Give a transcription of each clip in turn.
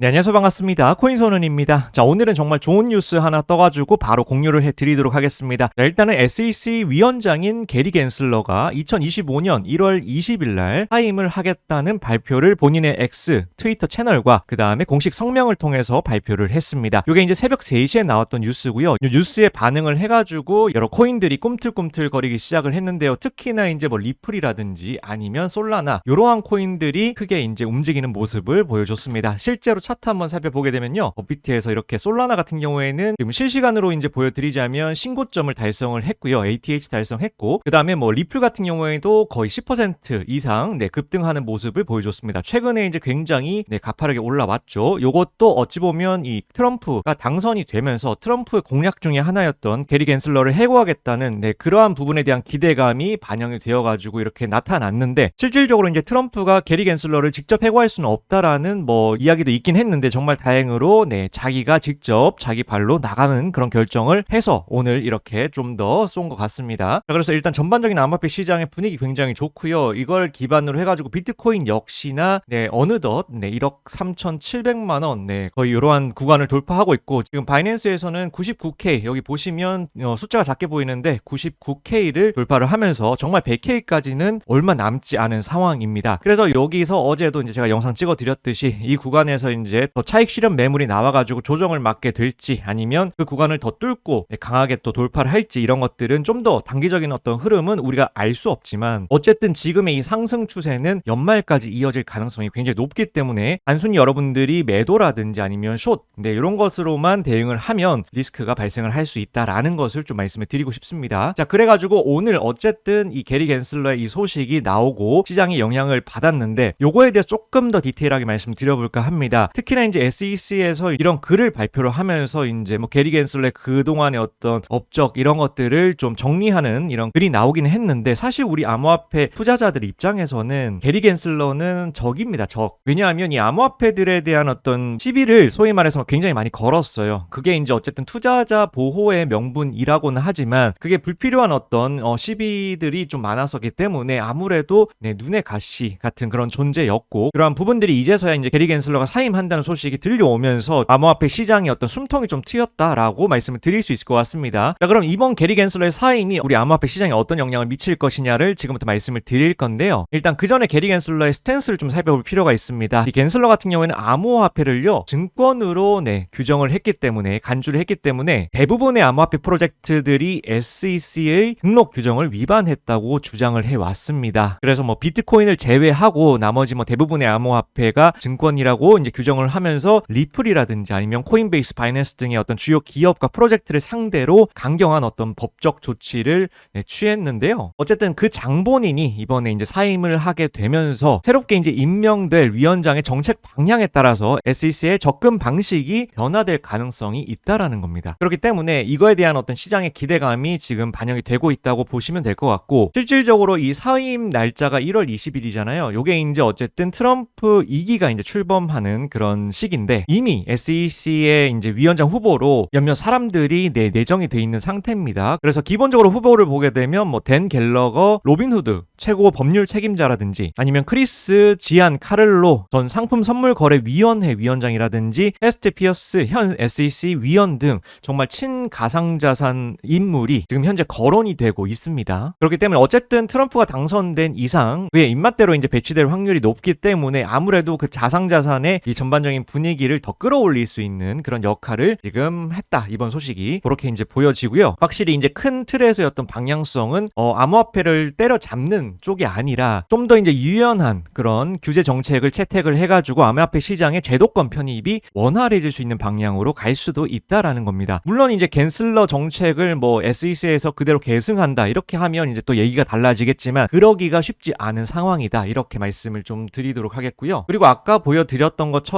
네, 안녕하세요. 반갑습니다. 코인소는입니다. 자, 오늘은 정말 좋은 뉴스 하나 떠가지고 바로 공유를 해드리도록 하겠습니다. 자, 일단은 SEC 위원장인 게리 겐슬러가 2025년 1월 20일 날 하임을 하겠다는 발표를 본인의 X 트위터 채널과 그 다음에 공식 성명을 통해서 발표를 했습니다. 이게 이제 새벽 3시에 나왔던 뉴스고요. 이 뉴스에 반응을 해가지고 여러 코인들이 꿈틀꿈틀 거리기 시작을 했는데요. 특히나 이제 뭐 리플이라든지 아니면 솔라나 이러한 코인들이 크게 이제 움직이는 모습을 보여줬습니다. 실제로 차트 한번 살펴보게 되면요. 업비트에서 이렇게 솔라나 같은 경우에는 지금 실시간으로 이제 보여드리자면 신고점을 달성을 했고요. ATH 달성했고 그 다음에 뭐 리플 같은 경우에도 거의 10% 이상 네, 급등하는 모습을 보여줬습니다. 최근에 이제 굉장히 네, 가파르게 올라왔죠. 요것도 어찌 보면 이 트럼프가 당선이 되면서 트럼프의 공약 중에 하나였던 게리 겐슬러를 해고하겠다는 네, 그러한 부분에 대한 기대감이 반영이 되어가지고 이렇게 나타났는데 실질적으로 이제 트럼프가 게리 겐슬러를 직접 해고할 수는 없다라는 뭐 이야기도 있긴 했는데 정말 다행으로 네 자기가 직접 자기 발로 나가는 그런 결정을 해서 오늘 이렇게 좀 더 쏜 것 같습니다. 자, 그래서 일단 전반적인 암호화폐 시장의 분위기 굉장히 좋고요. 이걸 기반으로 해가지고 비트코인 역시나 네 어느덧 네 1억 3,700만 원 네 거의 이러한 구간을 돌파하고 있고 지금 바이낸스에서는 99K 여기 보시면 어, 숫자가 작게 보이는데 99K를 돌파를 하면서 정말 100K까지는 얼마 남지 않은 상황입니다. 그래서 여기서 어제도 이제 제가 영상 찍어 드렸듯이 이 구간에서 이제 더 차익 실현 매물이 나와가지고 조정을 맞게 될지 아니면 그 구간을 더 뚫고 네, 강하게 또 돌파를 할지 이런 것들은 좀 더 단기적인 어떤 흐름은 우리가 알 수 없지만 어쨌든 지금의 이 상승 추세는 연말까지 이어질 가능성이 굉장히 높기 때문에 단순히 여러분들이 매도라든지 아니면 숏 네, 이런 것으로만 대응을 하면 리스크가 발생을 할 수 있다라는 것을 좀 말씀을 드리고 싶습니다. 자 그래가지고 오늘 어쨌든 이 게리 겐슬러의 이 소식이 나오고 시장이 영향을 받았는데 요거에 대해서 조금 더 디테일하게 말씀드려볼까 합니다. 특히나 이제 SEC에서 이런 글을 발표를 하면서 이제 뭐 게리 겐슬러의 그동안의 어떤 업적 이런 것들을 좀 정리하는 이런 글이 나오긴 했는데 사실 우리 암호화폐 투자자들 입장에서는 게리 겐슬러는 적입니다. 적. 왜냐하면 이 암호화폐들에 대한 어떤 시비를 소위 말해서 굉장히 많이 걸었어요. 그게 이제 어쨌든 투자자 보호의 명분이라고는 하지만 그게 불필요한 어떤 어, 시비들이 좀 많았었기 때문에 아무래도 네, 눈의 가시 같은 그런 존재였고 그러한 부분들이 이제서야 이제 게리 겐슬러가 사임한 다는 소식이 들려오면서 암호화폐 시장의 어떤 숨통이 좀 트였다라고 말씀을 드릴 수 있을 것 같습니다. 자, 그럼 이번 게리 겐슬러의 사임이 우리 암호화폐 시장에 어떤 영향을 미칠 것이냐를 지금부터 말씀을 드릴 건데요. 일단 그 전에 게리 겐슬러의 스탠스를 좀 살펴볼 필요가 있습니다. 이 겐슬러 같은 경우에는 암호화폐를요 증권으로 네 규정을 했기 때문에 간주를 했기 때문에 대부분의 암호화폐 프로젝트들이 SEC의 등록 규정을 위반했다고 주장을 해왔습니다. 그래서 뭐 비트코인을 제외하고 나머지 뭐 대부분의 암호화폐가 증권이라고 이제 규정 을 하면서 리플이라든지 아니면 코인베이스, 바이낸스 등의 어떤 주요 기업과 프로젝트를 상대로 강경한 어떤 법적 조치를 네, 취했는데요. 어쨌든 그 장본인이 이번에 이제 사임을 하게 되면서 새롭게 이제 임명될 위원장의 정책 방향에 따라서 SEC의 접근 방식이 변화될 가능성이 있다라는 겁니다. 그렇기 때문에 이거에 대한 어떤 시장의 기대감이 지금 반영이 되고 있다고 보시면 될 것 같고 실질적으로 이 사임 날짜가 1월 20일이잖아요. 요게 이제 어쨌든 트럼프 2기가 이제 출범하는 그런 시기인데 이미 SEC의 이제 위원장 후보로 몇몇 사람들이 내 내정이 돼 있는 상태입니다. 그래서 기본적으로 후보를 보게 되면 뭐 댄 갤러거, 로빈 후드 최고 법률 책임자라든지 아니면 크리스 지안 카를로 전 상품 선물 거래 위원회 위원장이라든지 헤스트 피어스 현 SEC 위원 등 정말 친가상 자산 인물이 지금 현재 거론이 되고 있습니다. 그렇기 때문에 어쨌든 트럼프가 당선된 이상 그의 입맛대로 이제 배치될 확률이 높기 때문에 아무래도 그 자상 자산의 이 전반적인 분위기를 더 끌어올릴 수 있는 그런 역할을 지금 했다 이번 소식이 그렇게 이제 보여지고요. 확실히 이제 큰 틀에서의 어떤 방향성은 어, 암호화폐를 때려잡는 쪽이 아니라 좀 더 이제 유연한 그런 규제 정책을 채택을 해가지고 암호화폐 시장의 제도권 편입이 원활해질 수 있는 방향으로 갈 수도 있다라는 겁니다. 물론 이제 겐슬러 정책을 뭐 SEC에서 그대로 계승한다 이렇게 하면 이제 또 얘기가 달라지겠지만 그러기가 쉽지 않은 상황이다 이렇게 말씀을 좀 드리도록 하겠고요. 그리고 아까 보여드렸던 것처럼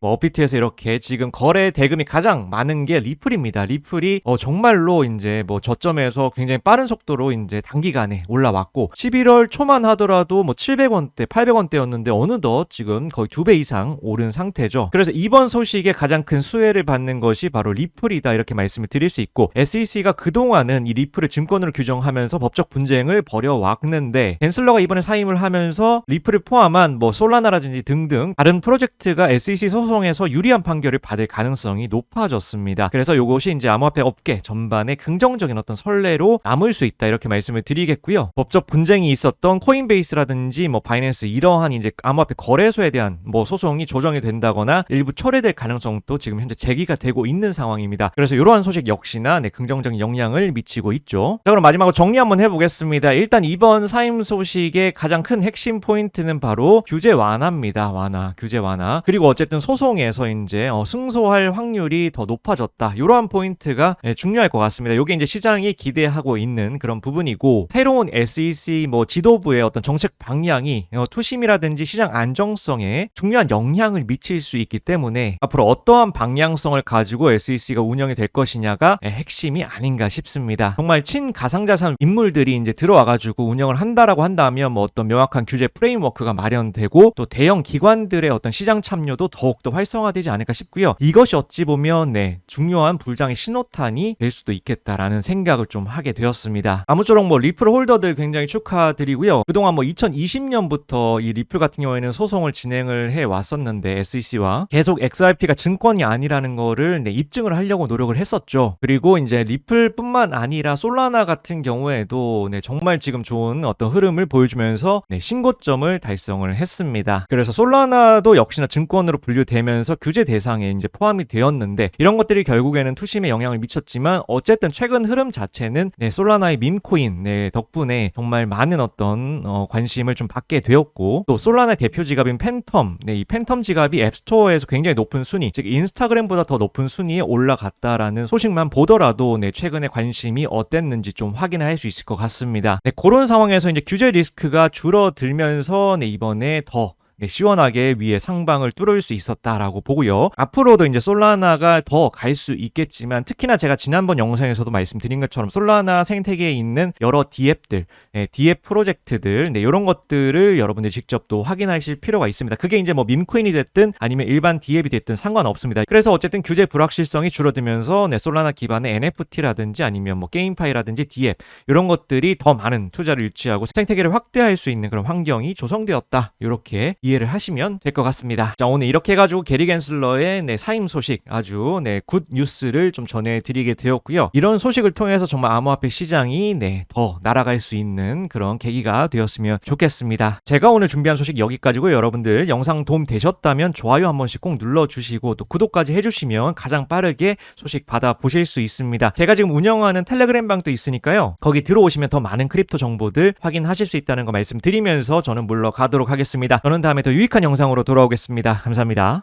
뭐 업비트에서 이렇게 지금 거래 대금이 가장 많은 게 리플입니다. 리플이 어 정말로 이제 뭐 저점에서 굉장히 빠른 속도로 이제 단기간에 올라왔고 11월 초만 하더라도 뭐 700원대, 800원대였는데 어느덧 지금 거의 두 배 이상 오른 상태죠. 그래서 이번 소식에 가장 큰 수혜를 받는 것이 바로 리플이다 이렇게 말씀을 드릴 수 있고 SEC가 그동안은 이 리플을 증권으로 규정하면서 법적 분쟁을 벌여왔는데 겐슬러가 이번에 사임을 하면서 리플을 포함한 뭐 솔라나라든지 등등 다른 프로젝트가 SEC 소송에서 유리한 판결을 받을 가능성이 높아졌습니다. 그래서 이것이 이제 암호화폐 업계 전반에 긍정적인 어떤 선례로 남을 수 있다 이렇게 말씀을 드리겠고요. 법적 분쟁이 있었던 코인베이스라든지 뭐 바이낸스 이러한 이제 암호화폐 거래소에 대한 뭐 소송이 조정이 된다거나 일부 철회될 가능성도 지금 현재 제기가 되고 있는 상황입니다. 그래서 이러한 소식 역시나 네, 긍정적인 영향을 미치고 있죠. 자 그럼 마지막으로 정리 한번 해보겠습니다. 일단 이번 사임 소식의 가장 큰 핵심 포인트는 바로 규제 완화입니다. 완화, 규제 완화. 그리고 어쨌든 소송에서 이제 어, 승소할 확률이 더 높아졌다. 이러한 포인트가 예, 중요할 것 같습니다. 이게 이제 시장이 기대하고 있는 그런 부분이고 새로운 SEC 뭐 지도부의 어떤 정책 방향이 어, 투심이라든지 시장 안정성에 중요한 영향을 미칠 수 있기 때문에 앞으로 어떠한 방향성을 가지고 SEC가 운영이 될 것이냐가 예, 핵심이 아닌가 싶습니다. 정말 친 가상자산 인물들이 이제 들어와가지고 운영을 한다라고 한다면 뭐 어떤 명확한 규제 프레임워크가 마련되고 또 대형 기관들의 어떤 시장 참여 도 더욱더 활성화되지 않을까 싶고요. 이것이 어찌 보면 네 중요한 불장의 신호탄이 될 수도 있겠다라는 생각을 좀 하게 되었습니다. 아무쪼록 뭐 리플 홀더들 굉장히 축하드리고요. 그동안 뭐 2020년부터 이 리플 같은 경우에는 소송을 진행을 해 왔었는데 SEC와 계속 XRP가 증권이 아니라는 거를 네, 입증을 하려고 노력을 했었죠. 그리고 이제 리플뿐만 아니라 솔라나 같은 경우에도 네, 정말 지금 좋은 어떤 흐름을 보여주면서 네, 신고점을 달성을 했습니다. 그래서 솔라나도 역시나 증권 으로 분류되면서 규제 대상에 이제 포함이 되었는데 이런 것들이 결국에는 투심에 영향을 미쳤지만 어쨌든 최근 흐름 자체는 네, 솔라나의 밈코인 네, 덕분에 정말 많은 어떤 어, 관심을 좀 받게 되었고 또 솔라나 대표 지갑인 팬텀 네, 이 팬텀 지갑이 앱스토어에서 굉장히 높은 순위 즉 인스타그램보다 더 높은 순위에 올라갔다라는 소식만 보더라도 네, 최근에 관심이 어땠는지 좀 확인할 수 있을 것 같습니다. 네, 그런 상황에서 이제 규제 리스크가 줄어들면서 네, 이번에 더 네, 시원하게 위에 상방을 뚫을 수 있었다라고 보고요. 앞으로도 이제 솔라나가 더 갈 수 있겠지만 특히나 제가 지난번 영상에서도 말씀드린 것처럼 솔라나 생태계에 있는 여러 디앱들, 네, 디앱 프로젝트들, 네, 이런 것들을 여러분들이 직접 또 확인하실 필요가 있습니다. 그게 이제 뭐 밈코인이 됐든 아니면 일반 디앱이 됐든 상관없습니다. 그래서 어쨌든 규제 불확실성이 줄어들면서 네, 솔라나 기반의 NFT라든지 아니면 뭐 게임파이라든지 디앱 이런 것들이 더 많은 투자를 유치하고 생태계를 확대할 수 있는 그런 환경이 조성되었다. 이렇게 이해를 하시면 될 것 같습니다. 자, 오늘 이렇게 해가지고 게리 겐슬러의 네, 사임 소식 아주 네, 굿 뉴스를 좀 전해드리게 되었고요. 이런 소식을 통해서 정말 암호화폐 시장이 네, 더 날아갈 수 있는 그런 계기가 되었으면 좋겠습니다. 제가 오늘 준비한 소식 여기까지고 여러분들 영상 도움 되셨다면 좋아요 한 번씩 꼭 눌러주시고 또 구독까지 해주시면 가장 빠르게 소식 받아보실 수 있습니다. 제가 지금 운영하는 텔레그램 방도 있으니까요. 거기 들어오시면 더 많은 크립토 정보들 확인하실 수 있다는 거 말씀드리면서 저는 물러가도록 하겠습니다. 저는 다음에 더 유익한 영상으로 돌아오겠습니다. 감사합니다.